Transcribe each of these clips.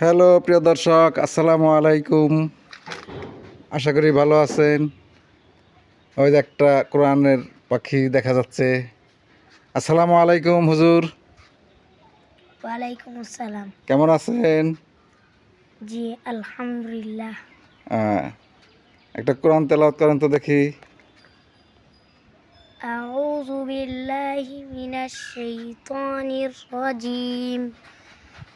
Hello প্রিয় দর্শক আসসালামু আলাইকুম। আশা করি ভালো আছেন। ওই একটা কোরআনের পাখি দেখা যাচ্ছে। আসসালামু আলাইকুম হুজুর। ওয়ালাইকুম আসসালাম। কেমন আছেন? জি আলহামদুলিল্লাহ। হ্যাঁ, একটা কোরআন তেলাওয়াত করেন তো দেখি। আউযু বিল্লাহি মিনাশ শাইতানির রাজীম।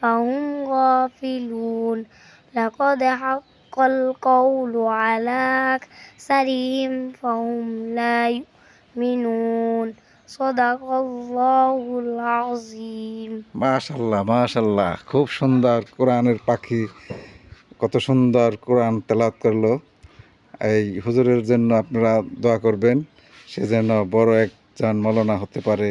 فهم غافلون لقد حق القول على أكثرهم فهم لا يؤمنون صدق الله العظيم মাশাল্লাহ মাশাল্লাহ খুব সুন্দর কোরআনের পাখি কত সুন্দর কোরআন তেলাওয়াত করলো এই হুজুরের জন্য আপনারা দোয়া করবেন সে যেন বড় একজন মলনা হতে পারে